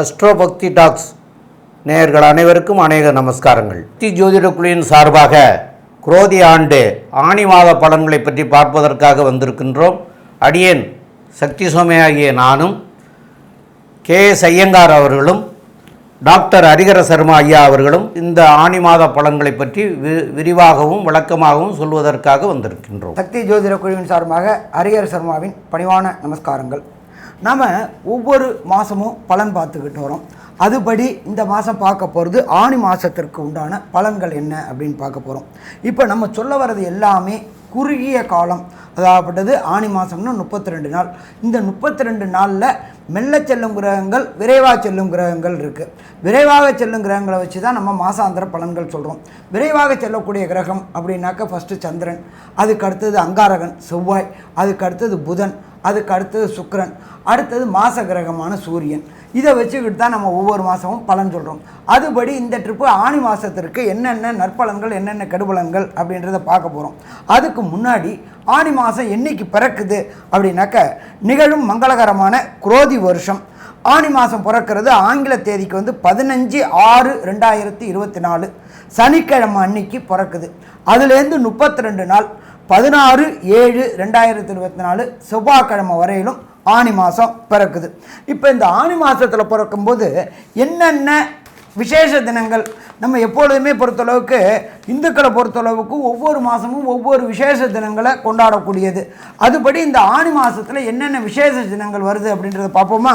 Astro பக்தி tax நேயர்கள் அனைவருக்கும் அநேக நமஸ்காரங்கள். பக்தி ஜோதிட குழுவின் சார்பாக குரோதி ஆண்டு ஆணி மாத பலன்களை பற்றி பார்ப்பதற்காக வந்திருக்கின்றோம். அடியேன் சக்தி சோமையாகிய நானும் கே எஸ் ஐயங்கார் அவர்களும் டாக்டர் ஹரிகர சர்மா ஐயா அவர்களும் இந்த ஆணி மாத பலன்களை பற்றி வி- விரிவாகவும் விளக்கமாகவும் சொல்வதற்காக வந்திருக்கின்றோம். சக்தி ஜோதிட குழுவின் சார்பாக ஹரிகர சர்மாவின் பணிவான நமஸ்காரங்கள். நாம் ஒவ்வொரு மாதமும் பலன் பார்த்துக்கிட்டு வரோம். அதுபடி இந்த மாதம் பார்க்க போகிறது ஆணி மாதத்திற்கு உண்டான பலன்கள் என்ன அப்படின்னு பார்க்க போகிறோம் இப்போ நம்ம சொல்ல வர்றது எல்லாமே குறுகிய காலம். அதாகப்பட்டது ஆணி மாதம்னா முப்பத்தி ரெண்டு நாள். இந்த முப்பத்தி ரெண்டு நாளில் மெல்ல செல்லும் கிரகங்கள் விரைவாக செல்லும் கிரகங்கள் இருக்குது விரைவாக செல்லும் கிரகங்களை வச்சு தான் நம்ம மாசாந்திர பலன்கள் சொல்கிறோம் விரைவாக செல்லக்கூடிய கிரகம் அப்படின்னாக்க ஃபஸ்ட்டு சந்திரன் அதுக்கு அடுத்தது அங்காரகன் செவ்வாய் அதுக்கு அடுத்தது புதன் அதுக்கு அடுத்தது சுக்கரன் அடுத்தது மாச கிரகமான சூரியன். இதை வச்சுக்கிட்டு தான் நம்ம ஒவ்வொரு மாதமும் பலன் சொல்கிறோம் அதுபடி இந்த ட்ரிப்பு ஆணி மாதத்திற்கு என்னென்ன நற்பலன்கள் என்னென்ன கெடுபலன்கள் அப்படின்றத பார்க்க போகிறோம் அதுக்கு முன்னாடி ஆணி மாதம் என்னைக்கு பிறக்குது அப்படின்னாக்க நிகழும் மங்களகரமான குரோதி வருஷம். ஆணி மாதம் பிறக்கிறது ஆங்கில தேதிக்கு வந்து பதினஞ்சு ஆறு ரெண்டாயிரத்தி இருபத்தி நாலு. சனிக்கிழமை அன்னைக்கு பிறக்குது. அதுலேருந்து முப்பத்தி ரெண்டு நாள் பதினாறு ஏழு ரெண்டாயிரத்தி இருபத்தி நாலு செவ்வாய்க்கிழமை வரையிலும் ஆணி மாதம் பிறக்குது. இப்போ இந்த ஆணி மாதத்தில் பிறக்கும்போது என்னென்ன விசேஷ தினங்கள்? நம்ம எப்பொழுதுமே பொறுத்தளவுக்கு இந்துக்களை பொறுத்தளவுக்கு ஒவ்வொரு மாதமும் ஒவ்வொரு விசேஷ தினங்களை கொண்டாடக்கூடியது. அதுபடி இந்த ஆணி மாதத்தில் என்னென்ன விசேஷ தினங்கள் வருது அப்படின்றத பார்ப்போமா?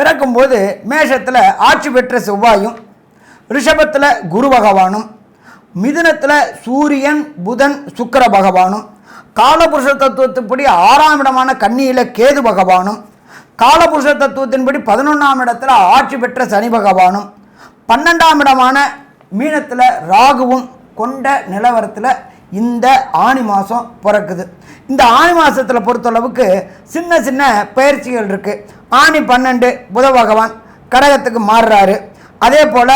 பிறக்கும்போது மேஷத்தில் ஆட்சி பெற்ற செவ்வாயும் ரிஷபத்தில் குரு பகவானும் மிதுனத்தில் சூரியன் புதன் சுக்கிர பகவானும் காலபுருஷ தத்துவத்தின்படி ஆறாம் இடமான கன்னியில் கேது பகவானும் காலபுருஷ தத்துவத்தின்படி பதினொன்றாம் இடத்துல ஆட்சி பெற்ற சனி பகவானும் பன்னெண்டாம் இடமான மீனத்தில் ராகுவும் கொண்ட நிலவரத்தில் இந்த ஆணி மாதம் பிறக்குது. இந்த ஆணி மாதத்தில் பொறுத்தளவுக்கு சின்ன சின்ன பயிற்சிகள் இருக்குது ஆணி பன்னெண்டு புத பகவான் கடகத்துக்கு மாறுறாரு. அதே போல்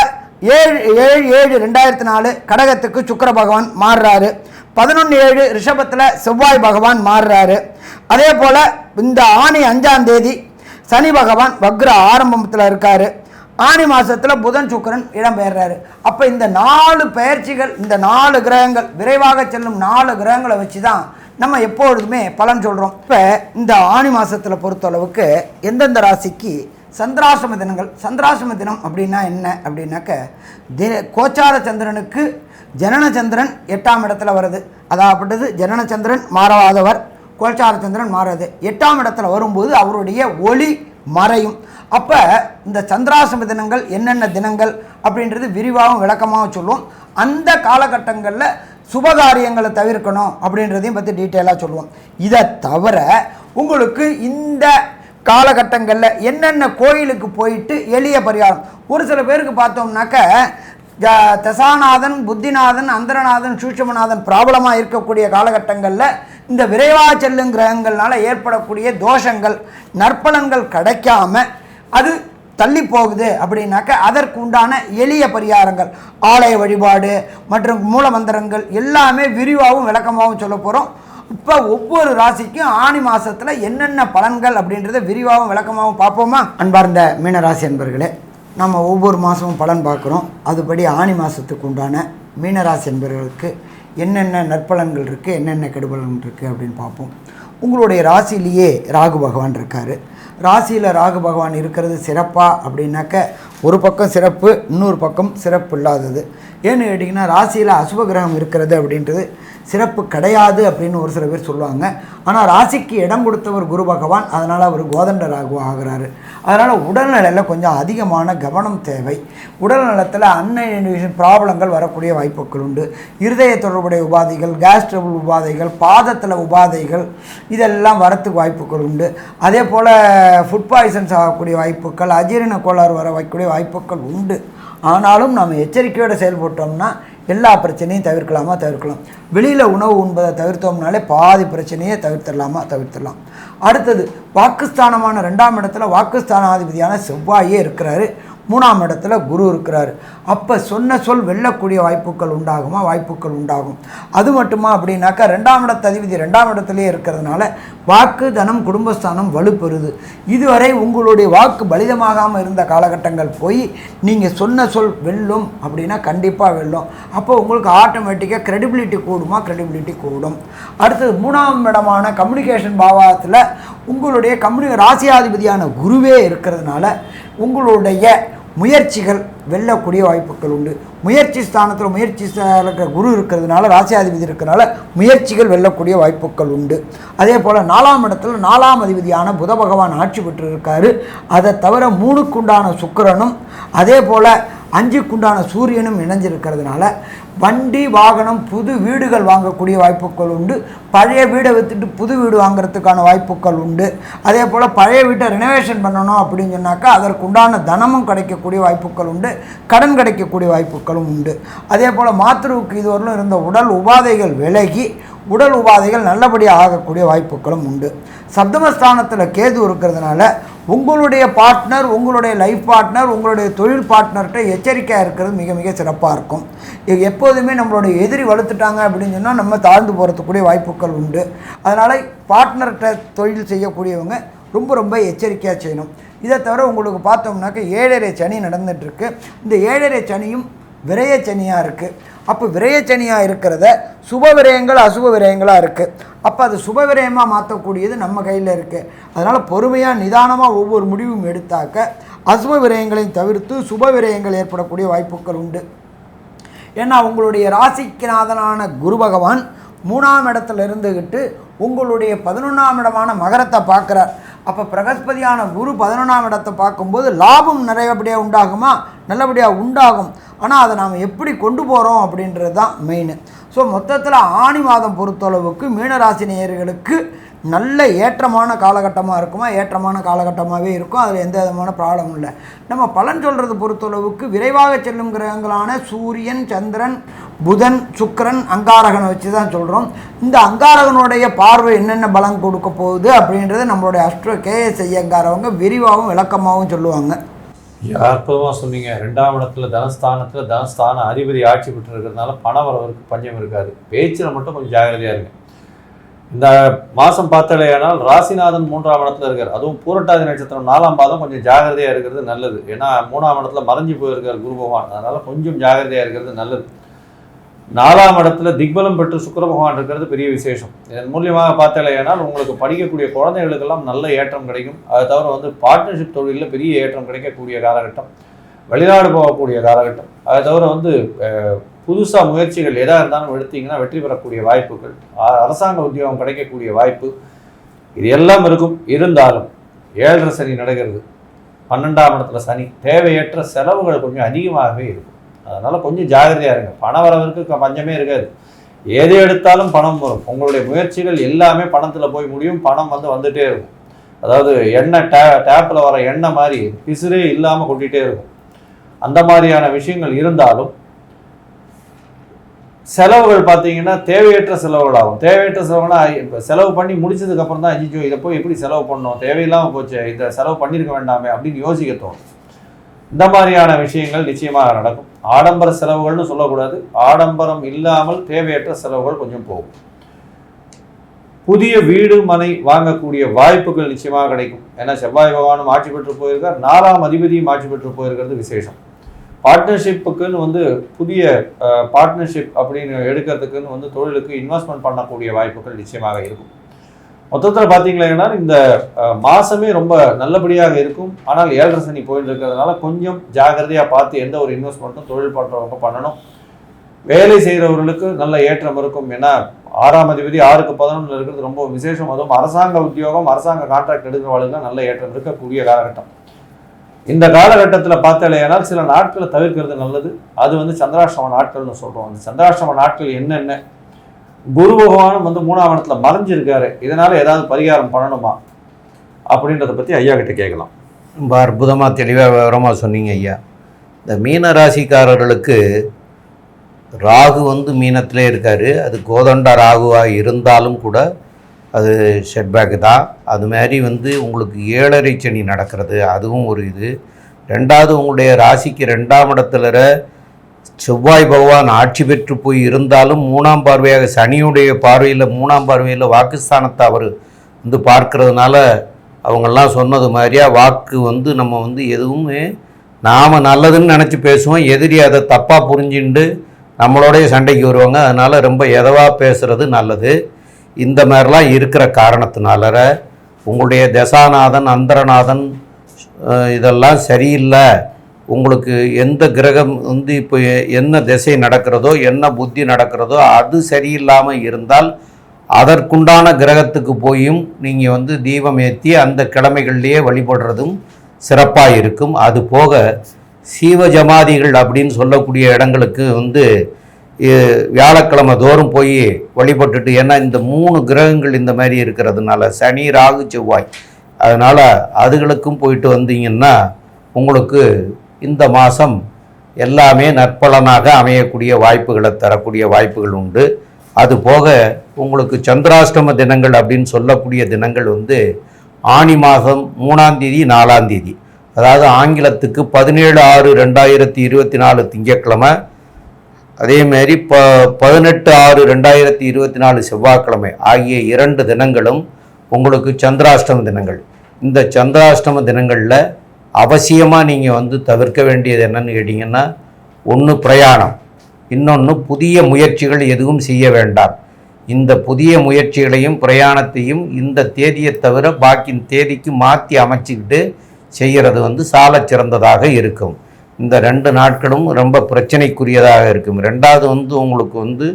ஏழு ஏழு ஏழு ரெண்டாயிரத்தி நாலு கடகத்துக்கு சுக்கர பகவான் மாறுறாரு. பதினொன்று ஏழு ரிஷபத்தில் செவ்வாய் பகவான் மாறுறாரு. அதே போல் இந்த ஆணி அஞ்சாம் தேதி சனி பகவான் வக்ர ஆரம்பத்தில் இருக்காரு. ஆணி மாதத்தில் புதன் சுக்கிரன் இடம்பெயர்றாரு. அப்போ இந்த நாலு பெயர்ச்சிகள் இந்த நாலு கிரகங்கள் விரைவாக செல்லும் நாலு கிரகங்களை வச்சு தான் நம்ம எப்பொழுதுமே பலன் சொல்கிறோம் இப்போ இந்த ஆணி மாதத்தில் பொறுத்தளவுக்கு எந்தெந்த ராசிக்கு சந்திராசிரம தினங்கள் சந்திராசிரம தினம் அப்படின்னா என்ன? அப்படின்னாக்க தி கோச்சார சந்திரனுக்கு ஜனனச்சந்திரன் எட்டாம் இடத்துல வருது அதாகப்பட்டது ஜனனச்சந்திரன் மாறாதவர் கோச்சார சந்திரன் மாறாது. எட்டாம் இடத்துல வரும்போது அவருடைய ஒளி மறையும். அப்போ இந்த சந்திராசிரம தினங்கள் என்னென்ன தினங்கள் அப்படின்றது விரிவாகவும் விளக்கமாகவும் சொல்லுவோம். அந்த காலகட்டங்களில் சுபகாரியங்களை தவிர்க்கணும் அப்படின்றதையும் பற்றி டீட்டெயிலாக சொல்லுவோம். இதை தவிர உங்களுக்கு இந்த காலகட்டங்களில் என்னென்ன கோயிலுக்கு போயிட்டு எளிய பரிகாரம். ஒரு சில பேருக்கு பார்த்தோம்னாக்க தசாநாதன் புத்திநாதன் அந்தரநாதன் சூட்சமநாதன் ப்ராப்ளமாக இருக்கக்கூடிய காலகட்டங்களில் இந்த விரைவாக செல்லும் கிரகங்கள்னால ஏற்படக்கூடிய தோஷங்கள் நற்பலன்கள் கிடைக்காம அது தள்ளி போகுது அப்படின்னாக்க அதற்கு உண்டான எளிய பரிகாரங்கள். ஆலய வழிபாடு மற்றும் மூலமந்திரங்கள் எல்லாமே விரிவாகவும் விளக்கமாகவும் சொல்ல போகிறோம் இப்போ ஒவ்வொரு ராசிக்கும் ஆணி மாதத்தில் என்னென்ன பலன்கள் அப்படின்றத விரிவாகவும் விளக்கமாகவும் பார்ப்போமா? அன்பார்ந்த மீனராசி அன்பர்களே. நம்ம ஒவ்வொரு மாதமும் பலன் பார்க்குறோம். அதுபடி ஆணி மாதத்துக்கு உண்டான மீனராசி என்பவர்களுக்கு என்னென்ன நற்பலன்கள் இருக்குது என்னென்ன கெடுபலன்கள் இருக்குது அப்படின்னு பார்ப்போம். உங்களுடைய ராசியிலேயே ராகு பகவான் இருக்கார். ராசியில் ராகு பகவான் இருக்கிறது சிறப்பாக அப்படின்னாக்க ஒரு பக்கம் சிறப்பு இன்னொரு பக்கம் சிறப்பு இல்லாதது ஏன்னு கேட்டிங்கன்னா ராசியில் அசுப கிரகம் இருக்கிறது அப்படின்றது சிறப்பு கிடையாது அப்படின்னு ஒரு சில பேர் சொல்லுவாங்க. ஆனால் ராசிக்கு இடம் கொடுத்தவர் குரு பகவான் அதனால் அவர் கோதண்ட ராகு ஆகிறாரு. அதனால் உடல்நிலையில் கொஞ்சம் அதிகமான கவனம் தேவை. உடல் நலத்தில் அன்னைன் ப்ராப்ளங்கள் வரக்கூடிய வாய்ப்புகள் உண்டு. இருதய தொடர்புடைய உபாதைகள் கேஸ் ட்ரபிள் உபாதைகள் பாதத்தில் உபாதைகள் இதெல்லாம் வரத்துக்கு வாய்ப்புகள் உண்டு. அதே போல் ஃபுட் பாய்சன்ஸ் ஆகக்கூடிய வாய்ப்புகள் அஜீரண கோளாறு வர வைக்கக்கூடிய வாய்ப்புகள் உண்டு. ஆனாலும் நாம் எச்சரிக்கையோடு செயல்பட்டோம்னா எல்லா பிரச்சனையும் தவிர்க்கலாமா? தவிர்க்கலாம். வெளியில் உணவு உண்பதை தவிர்த்தோம்னாலே பாதி பிரச்சனையை தவிர்த்திடலாமா? தவிர்த்திடலாம். அடுத்தது வாக்குஸ்தானமான ரெண்டாம் இடத்துல வாக்குஸ்தானாதிபதியான செவ்வாயே இருக்கிறாரு. மூணாம் இடத்துல குரு இருக்கிறார். அப்போ சொன்ன சொல் வெல்லக்கூடிய வாய்ப்புகள் உண்டாகுமா? வாய்ப்புகள் உண்டாகும். அது மட்டுமா அப்படின்னாக்கா ரெண்டாம் இடத்த அதிபதி ரெண்டாம் இடத்துலேயே இருக்கிறதுனால வாக்கு தனம் குடும்பஸ்தானம் வலுப்பெறுது. இதுவரை உங்களுடைய வாக்கு பலிதமாகாமல் இருந்த காலகட்டங்கள் போய் நீங்கள் சொன்ன சொல் வெல்லும் அப்படின்னா கண்டிப்பாக வெல்லும். அப்போ உங்களுக்கு ஆட்டோமேட்டிக்காக க்ரெடிபிலிட்டி கூடுமா? க்ரெடிபிலிட்டி கூடும். அடுத்தது மூணாம் இடமான கம்யூனிகேஷன் பாவத்தில் உங்களுடைய கம்யூனி ராசியாதிபதியான குருவே இருக்கிறதுனால உங்களுடைய முயற்சிகள் வெல்லக்கூடிய வாய்ப்புகள் உண்டு. முயற்சி ஸ்தானத்தில் முயற்சி இருக்கிற குரு இருக்கிறதுனால ராசியாதிபதி இருக்கிறனால முயற்சிகள் வெல்லக்கூடிய வாய்ப்புகள் உண்டு. அதே போல் நாலாம் இடத்துல நாலாம் அதிபதியான புத பகவான் ஆட்சி பெற்று இருக்காரு அதை தவிர மூணுக்குண்டான சுக்கரனும் அதே போல் அஞ்சுக்குண்டான சூரியனும் இணைஞ்சிருக்கிறதுனால வண்டி வாகனம் புது வீடுகள் வாங்கக்கூடிய வாய்ப்புகள் உண்டு. பழைய வீடை விற்றுட்டு புது வீடு வாங்குறதுக்கான வாய்ப்புகள் உண்டு. அதே போல் பழைய வீட்டை ரினோவேஷன் பண்ணணும் அப்படின்னு சொன்னாக்கா அதற்குண்டான தனமும் கிடைக்கக்கூடிய வாய்ப்புகள் உண்டு. கடன் கிடைக்கக்கூடிய வாய்ப்புகளும் உண்டு. அதே போல் மாத்திருவுக்கு இதுவரையிலும் இருந்த உடல் உபாதைகள் விலகி உடல் உபாதைகள் நல்லபடியாக ஆகக்கூடிய வாய்ப்புகளும் உண்டு. சப்தமஸ்தானத்தில் கேது இருக்கிறதுனால உங்களுடைய பார்ட்னர் உங்களுடைய லைஃப் பார்ட்னர் உங்களுடைய தொழில் பார்ட்னர்கிட்ட எச்சரிக்கையாக இருக்கிறது மிக மிக சிறப்பாக இருக்கும். எப்போதுமே நம்மளுடைய எதிரி வளர்த்துட்டாங்க அப்படின்னு சொன்னால் நம்ம தாழ்ந்து போகிறதுக்கூடிய வாய்ப்புகள் உண்டு. அதனால் பார்ட்னர்கிட்ட தொழில் செய்யக்கூடியவங்க ரொம்ப ரொம்ப எச்சரிக்கையாக செய்யணும். இதை தவிர உங்களுக்கு பார்த்தோம்னாக்க ஏழரை சனி நடந்துகிட்ருக்கு இந்த ஏழரை சனியும் விரைய சனியாக இருக்குது அப்போ விரயச்சனியாக இருக்கிறத சுப விரயங்கள் அசுப விரயங்களாக இருக்குது அப்போ அது சுப விரயமாக மாற்றக்கூடியது நம்ம கையில் இருக்குது அதனால் பொறுமையாக நிதானமாக ஒவ்வொரு முடிவும் எடுத்தாக்க அசுப விரயங்களையும் தவிர்த்து சுப விரயங்கள் ஏற்படக்கூடிய வாய்ப்புகள் உண்டு. ஏன்னா உங்களுடைய ராசிக்குநாதனான குரு பகவான் மூணாம் இடத்துல இருந்துக்கிட்டு உங்களுடைய பதினொன்றாம் இடமான மகரத்தை பார்க்குறார். அப்போ பிரகஸ்பதியான குரு பதினொன்றாம் இடத்தை பார்க்கும்போது லாபம் நிறையபடியாக உண்டாகுமா? நல்லபடியாக உண்டாகும். ஆனால் அதை நாம் எப்படி கொண்டு போகிறோம் அப்படின்றது தான் மெயின் ஸோ மொத்தத்தில் ஆணி மாதம் பொறுத்தளவுக்கு மீனராசி நேயர்களுக்கு நல்ல ஏற்றமான காலகட்டமாக இருக்குமா? ஏற்றமான காலகட்டமாகவே இருக்கும். அதில் எந்த விதமான ப்ராப்ளமும் இல்லை. நம்ம பலன் சொல்கிறது பொறுத்தளவுக்கு விரைவாக செல்லும் கிரகங்களான சூரியன் சந்திரன் புதன் சுக்கிரன் அங்காரகனை வச்சு தான் சொல்கிறோம் இந்த அங்காரகனுடைய பார்வை என்னென்ன பலம் கொடுக்க போகுது அப்படின்றத நம்மளுடைய அஸ்ட்ரோ கேஎஸ் ஐயங்காரவங்க விரிவாகவும் விளக்கமாகவும் சொல்லுவாங்க. அற்புதமாக சொன்னீங்க. ரெண்டாம் இடத்துல தனஸ்தானத்தில் தனஸ்தான அதிபதி ஆட்சி பெற்று இருக்கிறதுனால பண வரவருக்கு பஞ்சம் இருக்காது. பேச்சில் மட்டும் கொஞ்சம் ஜாகிரதையாக இருக்குது இந்த மாதம் பார்த்தாலேயானால் ராசிநாதன் மூன்றாம் இடத்துல இருக்கார். அதுவும் பூரட்டாதி நட்சத்திரம் நாலாம் பாதம் கொஞ்சம் ஜாகிரதையாக இருக்கிறது நல்லது. ஏன்னா மூணாம் இடத்துல மறைஞ்சு போயிருக்கார் குரு பகவான். அதனால் கொஞ்சம் ஜாகிரதையாக இருக்கிறது நல்லது. நாலாம் இடத்துல திக்பலம் பெற்று சுக்கர பகவான் இருக்கிறது பெரிய விசேஷம். இதன் மூலியமாக பார்த்தலையானால் உங்களுக்கு படிக்கக்கூடிய குழந்தைகளுக்கெல்லாம் நல்ல ஏற்றம் கிடைக்கும். அது தவிர வந்து பார்ட்னர்ஷிப் தொழிலில் பெரிய ஏற்றம் கிடைக்கக்கூடிய காலகட்டம். வெளிநாடு போகக்கூடிய காலகட்டம். அது தவிர வந்து புதுசாக முயற்சிகள் எதாக இருந்தாலும் எடுத்தீங்கன்னா வெற்றி பெறக்கூடிய வாய்ப்புகள். அரசாங்க உத்தியோகம் கிடைக்கக்கூடிய வாய்ப்பு. இது எல்லாம் இருக்கும். இருந்தாலும் ஏழரை சனி நடக்கிறது. பன்னெண்டாம் இடத்துல சனி. தேவையற்ற செலவுகள் கொஞ்சம் அதிகமாகவே இருக்கும். அதனால் கொஞ்சம் ஜாகிரதையாக இருங்க. பண வரவிற்கு பஞ்சமே இருக்காது. எது எடுத்தாலும் பணம் வரும். உங்களுடைய முயற்சிகள் எல்லாமே பணத்தில் போய் முடியும். பணம் வந்து வந்துட்டே இருக்கும். அதாவது எண்ணெய் டே டேப்பில் வர எண்ணெய் மாதிரி பிசுரே இல்லாமல் கொட்டிகிட்டே இருக்கும். அந்த மாதிரியான விஷயங்கள் இருந்தாலும் செலவுகள் பார்த்தீங்கன்னா தேவையற்ற செலவுகள் ஆகும் தேவையற்ற செலவுனா இப்போ செலவு பண்ணி முடிச்சதுக்கு அப்புறம் தான் அஜிஜோ இதை போய் எப்படி செலவு பண்ணோம் தேவையில்லாமல் போச்சு இந்த செலவு பண்ணியிருக்க வேண்டாமே அப்படின்னு யோசிக்க தோணும். இந்த மாதிரியான விஷயங்கள் நிச்சயமாக நடக்கும். ஆடம்பர செலவுகள்னு சொல்லக்கூடாது. ஆடம்பரம் இல்லாமல் தேவையற்ற செலவுகள் கொஞ்சம் போகும். புதிய வீடு மனை வாங்கக்கூடிய வாய்ப்புகள் நிச்சயமாக கிடைக்கும். ஏன்னா செவ்வாய் பகவானும் ஆட்சி பெற்று போயிருக்கார். நாலாம் அதிபதியும் ஆட்சி பெற்று போயிருக்கிறது விசேஷம். பார்ட்னர்ஷிப்புக்குன்னு வந்து புதிய பார்ட்னர்ஷிப் அப்படின்னு எடுக்கிறதுக்குன்னு வந்து தொழிலுக்கு இன்வெஸ்ட்மெண்ட் பண்ணக்கூடிய வாய்ப்புகள் நிச்சயமாக இருக்கும். மொத்தத்தில் பார்த்தீங்கன்னா இந்த மாதமே ரொம்ப நல்லபடியாக இருக்கும். ஆனால் ஏழரை சனி போயிட்டு இருக்கிறதுனால கொஞ்சம் ஜாகிரதையாக பார்த்து எந்த ஒரு இன்வெஸ்ட்மெண்ட்டும் தொழில் பண்ணுறவங்க பண்ணணும். வேலை செய்கிறவர்களுக்கு நல்ல ஏற்றம் இருக்கும். ஏன்னா ஆறாம் அதிபதி ஆறுக்கு பதினொன்றில் இருக்கிறது ரொம்ப விசேஷம். அதுவும் அரசாங்க உத்தியோகம் அரசாங்க கான்ட்ராக்ட் எடுக்கிறவர்களுக்கு நல்ல ஏற்றம் இருக்கக்கூடிய காலகட்டம். இந்த காலகட்டத்தில் பார்த்தாலேயானால் சில நாட்களை தவிர்க்கிறது நல்லது. அது வந்து சந்திராஷ்டம நாட்கள்னு சொல்கிறோம் அந்த சந்திராஷ்டம நாட்கள் என்னென்ன? குரு பகவானும் வந்து மூணாம் இடத்துல மறைஞ்சிருக்காரு. இதனால் ஏதாவது பரிகாரம் பண்ணணுமா? அப்படின்றத பற்றி ஐயா கிட்ட கேட்கலாம். ரொம்ப அற்புதமாக தெளிவாக விவரமாக சொன்னீங்க ஐயா. இந்த மீன ராசிக்காரர்களுக்கு ராகு வந்து மீனத்திலே இருக்கார். அது கோதண்ட ராகுவாக இருந்தாலும் கூட அது செட்பேக்கு தான் அது மாதிரி வந்து உங்களுக்கு ஏழரை சனி நடக்கிறது. அதுவும் ஒரு இது. ரெண்டாவது உங்களுடைய ராசிக்கு ரெண்டாம் இடத்துல செவ்வாய் பகவான் ஆட்சி பெற்று போய் இருந்தாலும் மூணாம் பார்வையாக சனியுடைய பார்வையில் மூணாம் பார்வையில் வாக்குஸ்தானத்தை அவர் வந்து பார்க்கறதுனால அவங்கெல்லாம் சொன்னது மாதிரியாக வாக்கு வந்து நம்ம வந்து எதுவுமே நாம் நல்லதுன்னு நினச்சி பேசுவோம். எதிரி அதை தப்பாக புரிஞ்சுண்டு நம்மளோடைய சண்டைக்கு வருவாங்க. அதனால் ரொம்ப எதவாக பேசுகிறது நல்லது. இந்த மாதிரிலாம் இருக்கிற காரணத்தினால உங்களுடைய தசாநாதன் அந்தரநாதன் இதெல்லாம் சரியில்லை. உங்களுக்கு எந்த கிரகம் வந்து இப்போ என்ன திசை நடக்கிறதோ என்ன புத்தி நடக்கிறதோ அது சரியில்லாமல் இருந்தால் அதற்குண்டான கிரகத்துக்கு போயும் நீங்கள் வந்து தீபம் ஏற்றி அந்த கிழமைகள்லேயே வழிபடுறதும் சிறப்பாக இருக்கும். அது போக சீவ ஜமாதிகள் அப்படின்னு சொல்லக்கூடிய இடங்களுக்கு வந்து வியாழக்கிழமை தோறும் போய் வழிபட்டுட்டு ஏன்னா இந்த மூணு கிரகங்கள் இந்த மாதிரி இருக்கிறதுனால சனி ராகு செவ்வாய் அதனால் அதுகளுக்கும் போயிட்டு வந்தீங்கன்னா உங்களுக்கு இந்த மாதம் எல்லாமே நற்பலனாக அமையக்கூடிய வாய்ப்புகளை தரக்கூடிய வாய்ப்புகள் உண்டு. அது போக உங்களுக்கு சந்திராஷ்டம தினங்கள் அப்படின்னு சொல்லக்கூடிய தினங்கள் வந்து ஆனி மாதம் மூணாம் தேதி நாலாம் தேதி. அதாவது ஆங்கிலத்துக்கு பதினேழு ஆறு ரெண்டாயிரத்தி இருபத்தி நாலு திங்கட்கிழமை அதேமாரி ப பதினெட்டு ஆறு ரெண்டாயிரத்தி இருபத்தி நாலு செவ்வாய்க்கிழமை ஆகிய இரண்டு தினங்களும் உங்களுக்கு சந்திராஷ்டம தினங்கள். இந்த சந்திராஷ்டம தினங்களில் அவசியமாக நீங்கள் வந்து தவிர்க்க வேண்டியது என்னன்னு கேட்டிங்கன்னா ஒன்று பிரயாணம் இன்னொன்று புதிய முயற்சிகள் எதுவும் செய்ய வேண்டாம். இந்த புதிய முயற்சிகளையும் பிரயாணத்தையும் இந்த தேதியை தவிர பாக்கி தேதிக்கு மாற்றி அமைச்சிக்கிட்டு செய்கிறது வந்து சால சிறந்ததாக இருக்கும். இந்த ரெண்டு நாட்களும் ரொம்ப பிரச்சனைக்குரியதாக இருக்கும். ரெண்டாவது வந்து உங்களுக்கு வந்து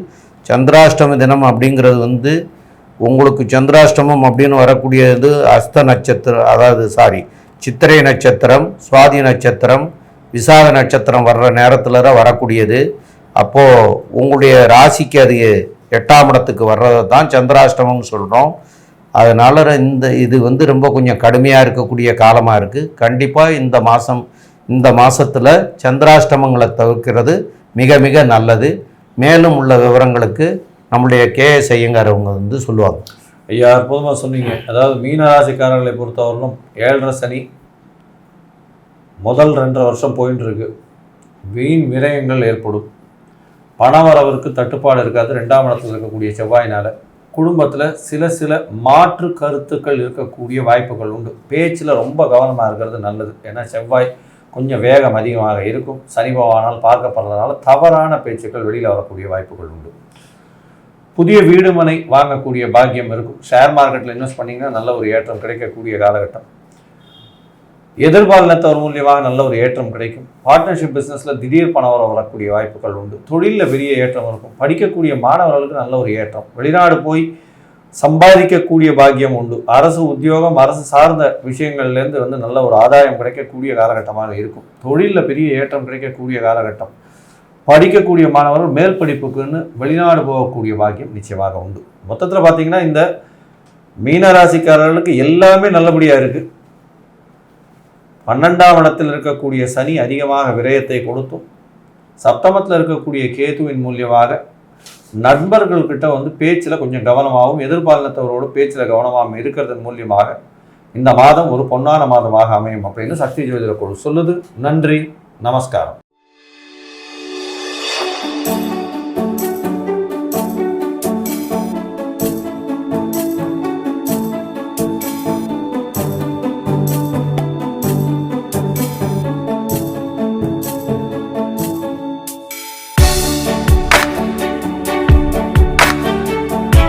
சந்திராஷ்டம தினம் அப்படிங்கிறது வந்து உங்களுக்கு சந்திராஷ்டமம் அப்படின்னு வரக்கூடியது அஸ்த நட்சத்திரம் அதாவது சாரி சித்திரை நட்சத்திரம் சுவாதி நட்சத்திரம் விசாக நட்சத்திரம் வர்ற நேரத்தில் தான் வரக்கூடியது. அப்போது உங்களுடைய ராசிக்கு அது எட்டாம் இடத்துக்கு வர்றதை தான் சந்திராஷ்டமம்னு சொல்கிறோம் அதனால் இந்த இது வந்து ரொம்ப கொஞ்சம் கடுமையாக இருக்கக்கூடிய காலமாக இருக்குது கண்டிப்பாக இந்த மாதம் இந்த மாதத்தில் சந்திராஷ்டமங்களை தவிர்க்கிறது மிக மிக நல்லது. மேலும் உள்ள விவரங்களுக்கு நம்முடைய கேஎஸ் ஐயங்கார் வந்து சொல்லுவாங்க. ஐயா அற்புதமாக சொன்னீங்க. அதாவது மீனராசிக்காரர்களை பொறுத்தவரையிலும் ஏழரை சனி முதல் ரெண்டரை வருஷம் போயின்னு இருக்கு வீண் விரயங்கள் ஏற்படும். பணவரவிற்கு தட்டுப்பாடு இருக்காது. ரெண்டாம் இடத்தில் இருக்கக்கூடிய செவ்வாயினால். குடும்பத்தில் சில சில மாற்று கருத்துக்கள் இருக்கக்கூடிய வாய்ப்புகள் உண்டு. பேச்சில் ரொம்ப கவனமாக இருக்கிறது நல்லது. ஏன்னா செவ்வாய் கொஞ்சம் வேகம் அதிகமாக இருக்கும். சனி பகவானால் பார்க்கப்படுறதுனால தவறான பேச்சுக்கள் வெளியில் வரக்கூடிய வாய்ப்புகள் உண்டு. புதிய வீடு மனை வாங்கக்கூடிய பாக்கியம் இருக்கும். ஷேர் மார்க்கெட்டில் இன்வெஸ்ட் பண்ணிங்கன்னா நல்ல ஒரு ஏற்றம் கிடைக்கக்கூடிய காலகட்டம். எதிர்பாலினத்தவர் மூலியமாக நல்ல ஒரு ஏற்றம் கிடைக்கும். பார்ட்னர்ஷிப் பிஸ்னஸில் திடீர் பணம் வர வரக்கூடிய வாய்ப்புகள் உண்டு. தொழிலில் பெரிய ஏற்றம் இருக்கும். படிக்கக்கூடிய மாணவர்களுக்கு நல்ல ஒரு ஏற்றம். வெளிநாடு போய் சம்பாதிக்கக்கூடிய பாக்கியம் உண்டு. அரசு உத்தியோகம் அரசு சார்ந்த விஷயங்கள்லேருந்து வந்து நல்ல ஒரு ஆதாயம் கிடைக்கக்கூடிய காலகட்டமாக இருக்கும். தொழிலில் பெரிய ஏற்றம் கிடைக்கக்கூடிய காலகட்டம். படிக்கக்கூடிய மாணவர்கள் மேல் படிப்புக்குன்னு வெளிநாடு போகக்கூடிய பாக்கியம் நிச்சயமாக உண்டு. மொத்தத்தில் பார்த்தீங்கன்னா இந்த மீனராசிக்காரர்களுக்கு எல்லாமே நல்லபடியாக இருக்குது பன்னெண்டாம் இடத்தில் இருக்கக்கூடிய சனி அதிகமாக விரயத்தை கொடுத்தும் சப்தமத்தில் இருக்கக்கூடிய கேதுவின் மூலியமாக நண்பர்கள்கிட்ட வந்து பேச்சில் கொஞ்சம் கவனமாகவும் எதிர்பாலினத்தவரோடு பேச்சில் கவனமாகவும் இருக்கிறதன் மூலியமாக இந்த மாதம் ஒரு பொன்னான மாதமாக அமையும் அப்படின்னு சக்தி ஜோதிட குழு சொல்லுது. நன்றி. நமஸ்காரம்.